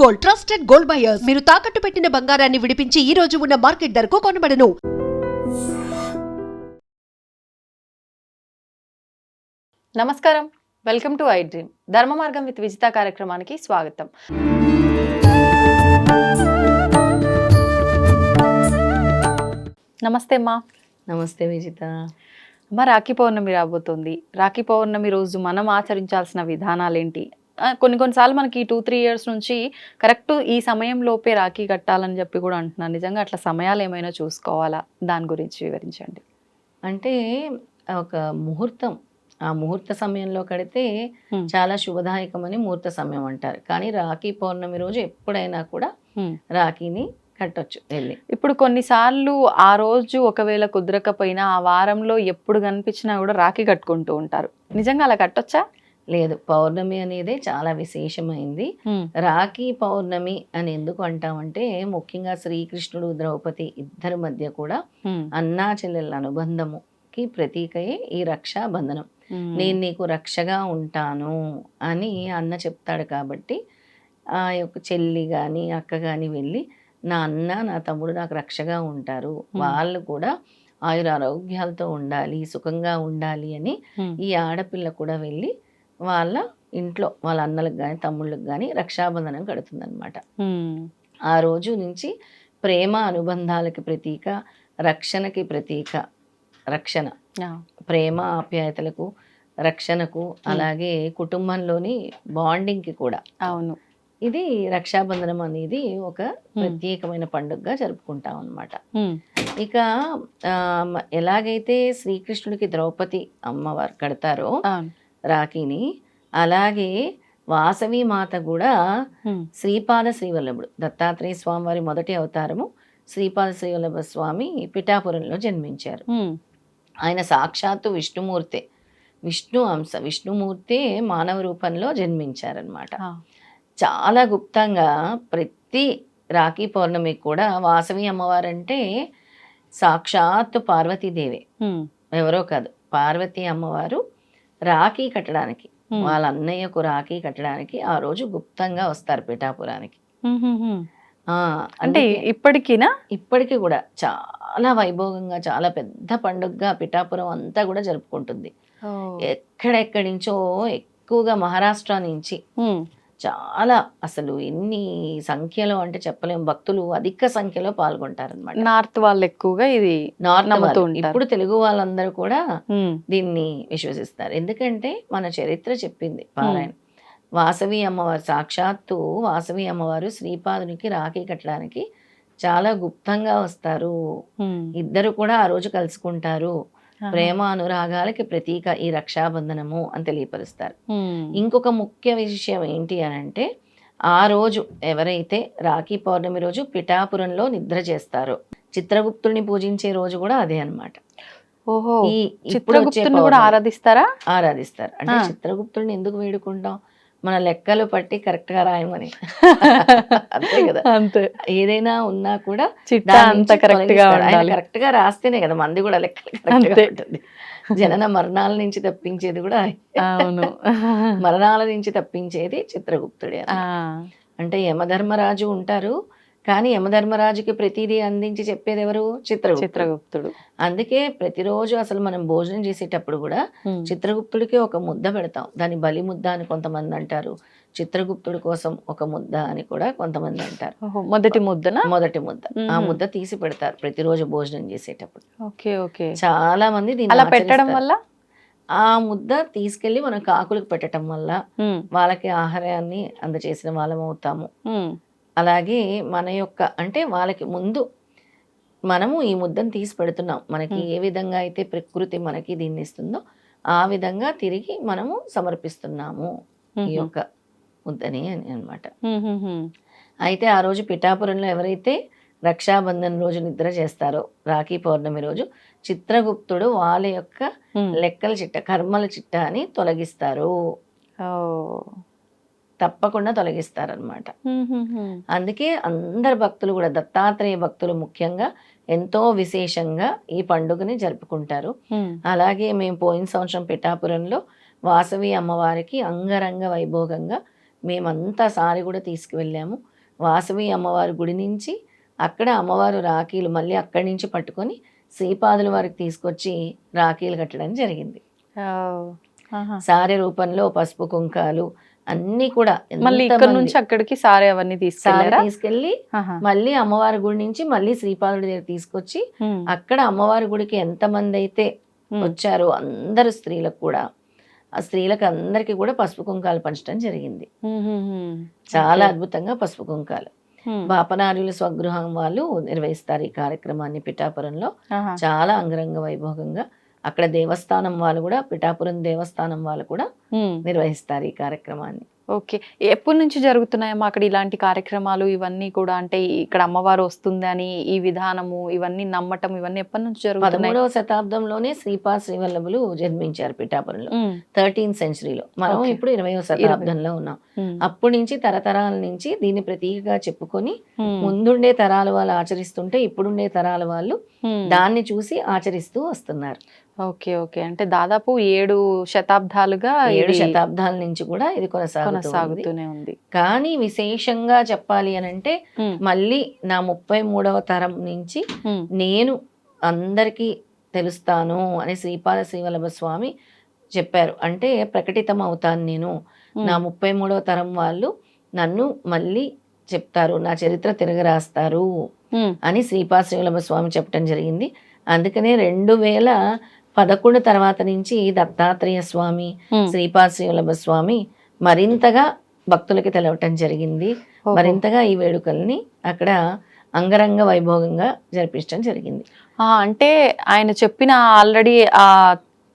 Gold trusted gold buyers మీరు తాకట్టు పెట్టిన బంగారాన్ని విడిపించి ఈ రోజు ఉన్న మార్కెట్ ధరకు కొనబడను. నమస్కారం. వెల్కమ్ టు ఐ డ్రీమ్ ధర్మ మార్గం విత్ విజిత కార్యక్రమానికి స్వాగతం. నమస్తే అమ్మా. నమస్తే విజిత. అమ్మ రాఖీ పౌర్ణమి రాబోతుంది. రాఖీ పౌర్ణమి రోజు మనం ఆచరించాల్సిన విధానాలు ఏంటి ఆ, కొన్ని కొన్నిసార్లు మనకి టూ త్రీ ఇయర్స్ నుంచి కరెక్ట్ ఈ సమయంలోపే రాఖీ కట్టాలని చెప్పి కూడా అంటున్నారు. నిజంగా అట్లా సమయాలు ఏమైనా చూసుకోవాలా? దాని గురించి వివరించండి. అంటే ఒక ముహూర్తం ఆ ముహూర్త సమయంలో కడితే. చాలా శుభదాయకమని ముహూర్త సమయం అంటారు. కానీ రాఖీ పౌర్ణమి రోజు ఎప్పుడైనా కూడా. రాఖీని కట్టొచ్చు వెళ్ళి. ఇప్పుడు కొన్నిసార్లు ఆ రోజు ఒకవేళ కుదరకపోయినా ఆ వారంలో ఎప్పుడు కనిపించినా కూడా రాఖీ కట్టుకుంటూ ఉంటారు. నిజంగా అలా కట్టొచ్చా? లేదు పౌర్ణమి అనేది చాలా విశేషమైంది. రాఖీ పౌర్ణమి అని ఎందుకు అంటామంటే ముఖ్యంగా శ్రీకృష్ణుడు ద్రౌపది ఇద్దరి మధ్య కూడా అన్నా చెల్లెళ్ళ అనుబంధముకి ప్రతీకయే ఈ రక్షాబంధనం. నేను నీకు రక్షగా ఉంటాను అని అన్న చెప్తాడు కాబట్టి ఆ యొక్క చెల్లి కానీ అక్క కానీ వెళ్ళి నా అన్న నా తమ్ముడు నాకు రక్షగా ఉంటారు. వాళ్ళు కూడా ఆయుర ఆరోగ్యాలతో ఉండాలి సుఖంగా ఉండాలి అని ఈ ఆడపిల్ల కూడా వెళ్ళి వాళ్ళ ఇంట్లో వాళ్ళ అన్నలకు కానీ తమ్ముళ్ళకి కానీ రక్షాబంధనం కడుతుందన్నమాట. ఆ రోజు నుంచి ప్రేమ అనుబంధాలకి ప్రతీక రక్షణకి ప్రతీక రక్షణ. ప్రేమ ఆప్యాయతలకు రక్షణకు అలాగే కుటుంబంలోని బాండింగ్కి కూడా. అవును. ఇది రక్షాబంధనం అనేది ఒక ప్రత్యేకమైన పండుగగా జరుపుకుంటాం అన్నమాట ఇక ఎలాగైతే శ్రీకృష్ణుడికి ద్రౌపది అమ్మవారు కడతారో రాఖీని. అలాగే వాసవి మాత కూడా శ్రీపాద శ్రీవల్లభుడు దత్తాత్రేయ స్వామి వారి మొదటి అవతారము శ్రీపాద శ్రీవల్లభ స్వామి పిఠాపురంలో జన్మించారు. ఆయన సాక్షాత్తు విష్ణుమూర్తే విష్ణు అంశ విష్ణుమూర్తే మానవ రూపంలో జన్మించారనమాట చాలా గుప్తంగా ప్రతి రాఖీ పౌర్ణమి కూడా వాసవి అమ్మవారంటే సాక్షాత్తు పార్వతీదేవి. ఎవరో కాదు పార్వతీ అమ్మవారు రాఖీ కట్టడానికి. వాళ్ళ అన్నయ్యకు రాఖీ కట్టడానికి ఆ రోజు గుప్తంగా వస్తారు పిఠాపురానికి. ఆ, అంటే ఇప్పటికీనా? ఇప్పటికీ కూడా చాలా వైభోగంగా చాలా పెద్ద పండుగగా పిఠాపురం అంతా కూడా జరుపుకుంటుంది. ఎక్కడెక్కడి నుంచో ఎక్కువగా మహారాష్ట్ర నుంచి చాలా అసలు ఎన్ని సంఖ్యలో అంటే చెప్పలేం. భక్తులు అధిక సంఖ్యలో పాల్గొంటారన్నమాట. నార్త్ వాళ్ళు ఎక్కువగా ఇది నార్త్. ఇప్పుడు తెలుగు వాళ్ళందరూ కూడా దీన్ని విశ్వసిస్తారు. ఎందుకంటే మన చరిత్ర చెప్పింది పారాయణ. వాసవి అమ్మవారు సాక్షాత్తు వాసవి అమ్మవారు శ్రీపాదునికి రాఖీ కట్టడానికి చాలా గుప్తంగా వస్తారు. ఇద్దరు కూడా ఆ రోజు కలుసుకుంటారు. ప్రేమ అనురాగాలకి ప్రతీక ఈ రక్షాబంధనము అని తెలియపరుస్తారు. ఇంకొక ముఖ్య విషయం ఏంటి అని అంటే ఆ రోజు ఎవరైతే రాఖీ పౌర్ణమి రోజు పిఠాపురంలో నిద్ర చేస్తారో చిత్రగుప్తుడిని పూజించే రోజు కూడా అదే అన్నమాట. ఓహో చిత్రగుప్తుని కూడా ఆరాధిస్తారా? ఆరాధిస్తారు. అంటే. చిత్రగుప్తుడిని ఎందుకు వేడుకుంటాం? మన లెక్కలు పట్టి కరెక్ట్గా రాయమని. అంతే కదా. అంతే. ఏదైనా ఉన్నా కూడా అంత కరెక్ట్గా కరెక్ట్గా రాస్తేనే కదా మంది కూడా లెక్కలు జనన మరణాల నుంచి తప్పించేది కూడా. అవును. మరణాల నుంచి తప్పించేది చిత్రగుప్తుడే. అంటే యమధర్మరాజు ఉంటారు. కానీ యమధర్మరాజుకి ప్రతిదీ అందించి చెప్పేది ఎవరు? చిత్రగుప్తుడు. చిత్రగుప్తుడు. అందుకే ప్రతిరోజు అసలు మనం భోజనం చేసేటప్పుడు కూడా చిత్రగుప్తుడికి ఒక ముద్ద పెడతాం. దాని బలి ముద్ద అని కొంతమంది అంటారు. చిత్రగుప్తుడి కోసం ఒక ముద్ద అని కూడా కొంతమంది అంటారు. మొదటి ముద్దనా? మొదటి ముద్ద. ఆ. ముద్ద తీసి పెడతారు ప్రతిరోజు భోజనం చేసేటప్పుడు. Okay okay. చాలా మంది అలా పెట్టడం. వల్ల? ఆ ముద్ద తీసుకెళ్ళి మనం కాకులకు పెట్టడం వల్ల వాళ్ళకి ఆహారాన్ని అందచేసిన వాళ్ళం అవుతాము. అలాగే మన యొక్క అంటే వాళ్ళకి ముందు మనము ఈ ముద్దను తీసి పెడుతున్నాం మనకి. ఏ విధంగా అయితే ప్రకృతి మనకి దీన్ని ఇస్తుందో ఆ విధంగా తిరిగి మనము సమర్పిస్తున్నాము ఈ యొక్క ముద్దని అని అనమాట. అయితే ఆ రోజు పిఠాపురంలో ఎవరైతే రక్షాబంధన్ రోజు నిద్ర చేస్తారో రాఖీ పౌర్ణమి రోజు చిత్రగుప్తుడు వాళ్ళ యొక్క. లెక్కల చిట్ట కర్మల చిట్ట అని తొలగిస్తారు. తప్పకుండా తొలగిస్తారనమాట. అందుకే అందరు భక్తులు కూడా దత్తాత్రేయ భక్తులు ముఖ్యంగా ఎంతో విశేషంగా ఈ పండుగని జరుపుకుంటారు. అలాగే మేము పోయిన సంవత్సరం పిఠాపురంలో వాసవి అమ్మవారికి అంగరంగ వైభోగంగా మేమంతా సారి కూడా తీసుకువెళ్ళాము. వాసవి అమ్మవారి గుడి నుంచి అక్కడ అమ్మవారు రాఖీలు మళ్ళీ అక్కడి నుంచి పట్టుకొని శ్రీపాదుల వారికి తీసుకొచ్చి రాఖీలు కట్టడం జరిగింది. సారె రూపంలో పసుపు కుంకాలు అన్నీ కూడా మళ్ళీ ఇక్కడ నుంచి అక్కడికి సారే అవన్నీ సారె తీసుకెళ్ళారా తీసుకెళ్ళి. మళ్ళీ అమ్మవారి గుడి నుంచి మళ్ళీ శ్రీపాదుడి దగ్గర తీసుకొచ్చి. అక్కడ అమ్మవారి గుడికి ఎంతమంది అయితే ఉమ్. వచ్చారో అందరు స్త్రీలకు కూడా ఆ స్త్రీలకు అందరికీ కూడా పసుపు కుంకాలు పంచడం జరిగింది. చాలా. అద్భుతంగా పసుపు కుంకాలు. బాపనార్యుల స్వగృహం వాళ్ళు నిర్వహిస్తారు ఈ కార్యక్రమాన్ని పిఠాపురంలో. చాలా అంగరంగ వైభోగంగా అక్కడ దేవస్థానం వాళ్ళు కూడా పిఠాపురం దేవస్థానం వాళ్ళు కూడా. నిర్వహిస్తారు ఈ కార్యక్రమాన్ని. ఓకే. ఎప్పటి నుంచి జరుగుతున్నాయమ్మా అక్కడ ఇలాంటి కార్యక్రమాలు? ఇవన్నీ కూడా అంటే ఇక్కడ అమ్మవారు వస్తుందని ఈ విధానము ఇవన్నీ నమ్మటం ఇవన్నీ ఎప్పటి నుంచి జరుగుతున్నాయి? పదమూడవ శతాబ్దంలోనే శ్రీపాద శ్రీవల్లభులు జన్మించారు పిఠాపురంలో. థర్టీన్త్ సెంచరీలో. మనం. ఇప్పుడు ఇరవయో శతాబ్దంలో ఉన్నాం. అప్పటి నుంచి తరతరాల నుంచి దీన్ని ప్రతీకగా చెప్పుకొని ముందుండే తరాల వాళ్ళు ఆచరిస్తుంటే ఇప్పుడుండే తరాల వాళ్ళు. దాన్ని చూసి ఆచరిస్తూ వస్తున్నారు. Okay okay. అంటే దాదాపు ఏడు శతాబ్దాలుగా ఏడు శతాబ్దాల నుంచి కూడా ఇది కొనసాగుతూనే ఉంది. కానీ విశేషంగా చెప్పాలి అని అంటే మళ్ళీ నా ముప్పై మూడవ తరం నుంచి నేను అందరికీ తెలుస్తాను అని శ్రీపాద శ్రీవల్లభ స్వామి చెప్పారు. అంటే ప్రకటితం అవుతాను నేను. నా ముప్పై మూడవ తరం వాళ్ళు నన్ను మళ్ళీ చెప్తారు నా చరిత్ర తిరగరాస్తారు అని శ్రీపాద శ్రీవల్లభ స్వామి చెప్పడం జరిగింది. అందుకనే రెండు వేల పదకొండు తర్వాత నుంచి దత్తాత్రేయ స్వామి ఉమ్. శ్రీపాద శ్రీవల్లభ స్వామి మరింతగా భక్తులకి తెలవటం జరిగింది. మరింతగా ఈ వేడుకల్ని అక్కడ అంగరంగ వైభోగంగా జరిపించడం జరిగింది. ఆ, అంటే ఆయన చెప్పిన ఆల్రెడీ ఆ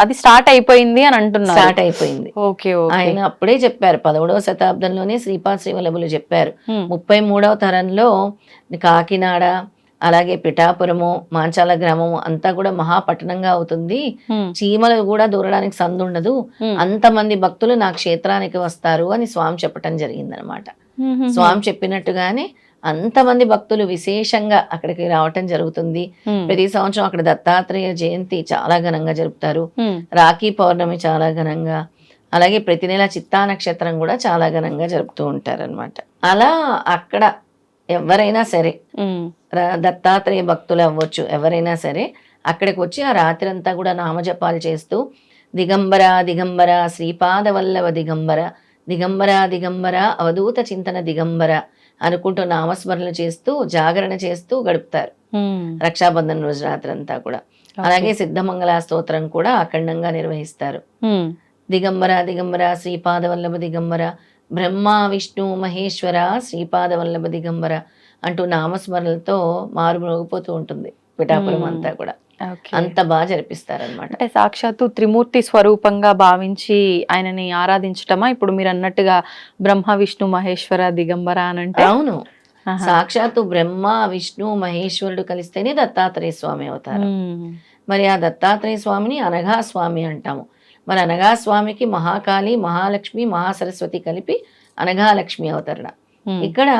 అది స్టార్ట్ అయిపోయింది అని అంటున్నారు. స్టార్ట్ అయిపోయింది. Okay okay. ఆయన అప్పుడే చెప్పారు పదమూడవ శతాబ్దంలోనే శ్రీపాద శ్రీవల్లభులు చెప్పారు ముప్పై మూడవ తరంలో కాకినాడ అలాగే పిఠాపురము మాంచాల గ్రామము అంతా కూడా మహాపట్టణంగా అవుతుంది. చీమలు కూడా దూరడానికి సందు ఉండదు అంతమంది భక్తులు నా క్షేత్రానికి వస్తారు అని స్వామి చెప్పటం జరిగిందనమాట. స్వామి చెప్పినట్టుగానే అంతమంది భక్తులు విశేషంగా అక్కడికి రావటం జరుగుతుంది. ప్రతి సంవత్సరం అక్కడ దత్తాత్రేయ జయంతి చాలా ఘనంగా జరుపుతారు. రాఖీ పౌర్ణమి చాలా ఘనంగా అలాగే ప్రతి నెల చిత్తా నక్షత్రం కూడా చాలా ఘనంగా జరుపుతూ ఉంటారన్నమాట అలా అక్కడ ఎవరైనా సరే దత్తాత్రేయ భక్తులు అవ్వచ్చు ఎవరైనా సరే అక్కడికి వచ్చి ఆ రాత్రి అంతా కూడా నామజపాలు చేస్తూ దిగంబర దిగంబర శ్రీపాద వల్లభ దిగంబర దిగంబర దిగంబర అవధూత చింతన దిగంబర అనుకుంటూ నామస్మరణలు చేస్తూ జాగరణ చేస్తూ గడుపుతారు. రక్షాబంధన్ రోజు రాత్రి అంతా కూడా అలాగే సిద్ధమంగళ స్తోత్రం కూడా అఖండంగా నిర్వహిస్తారు. దిగంబర దిగంబర శ్రీపాద వల్లభ దిగంబర బ్రహ్మ విష్ణు మహేశ్వర శ్రీపాద వల్లభ దిగంబర అంటూ నామస్మరణలతో మారు మ్రోగిపోతూ ఉంటుంది పిఠాపురం Hmm. అంతా కూడా. అంత బాగా జరిపిస్తారనమాట అంటే సాక్షాత్తు త్రిమూర్తి స్వరూపంగా భావించి ఆయనని ఆరాధించటమా? ఇప్పుడు మీరు అన్నట్టుగా బ్రహ్మ విష్ణు మహేశ్వర దిగంబర అని అంటే అవును. సాక్షాత్తు బ్రహ్మ విష్ణు మహేశ్వరుడు కలిస్తేనే దత్తాత్రేయ స్వామి అవుతారు. ఉమ్, మరి ఆ దత్తాత్రేయ స్వామిని అనఘా స్వామి అంటాము. మరి అనఘా స్వామికి మహాకాళి మహాలక్ష్మి మహాసరస్వతి కలిపి అనఘాలక్ష్మి అవతరణ. ఉమ్, ఇక్కడ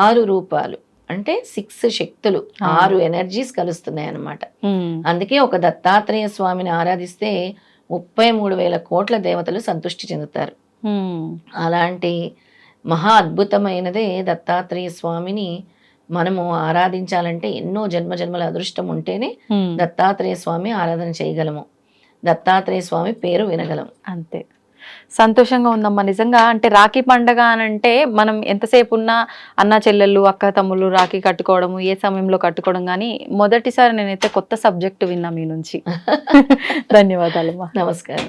ఆరు రూపాలు అంటే సిక్స్ శక్తులు ఆరు ఎనర్జీస్ కలుస్తున్నాయి అన్నమాట. ఉమ్, అందుకే ఒక దత్తాత్రేయ స్వామిని ఆరాధిస్తే ముప్పై మూడు వేల కోట్ల దేవతలు సంతృష్టి చెందుతారు. అలాంటి మహా అద్భుతమైనదే దత్తాత్రేయ స్వామిని మనము ఆరాధించాలంటే ఎన్నో జన్మ జన్మల అదృష్టం ఉంటేనే దత్తాత్రేయ స్వామి ఆరాధన చేయగలము. దత్తాత్రేయ స్వామి పేరు వినగలము అంతే. సంతోషంగా ఉందమ్మా. నిజంగా అంటే రాఖీ పండగ అని అంటే మనం ఎంతసేపు ఉన్నా అన్న చెల్లెళ్ళు అక్క తమ్ముళ్ళు రాఖీ కట్టుకోవడము ఏ సమయంలో కట్టుకోవడం కానీ మొదటిసారి నేనైతే కొత్త సబ్జెక్ట్ విన్నా మీ నుంచి. ధన్యవాదాలమ్మా. నమస్కారం.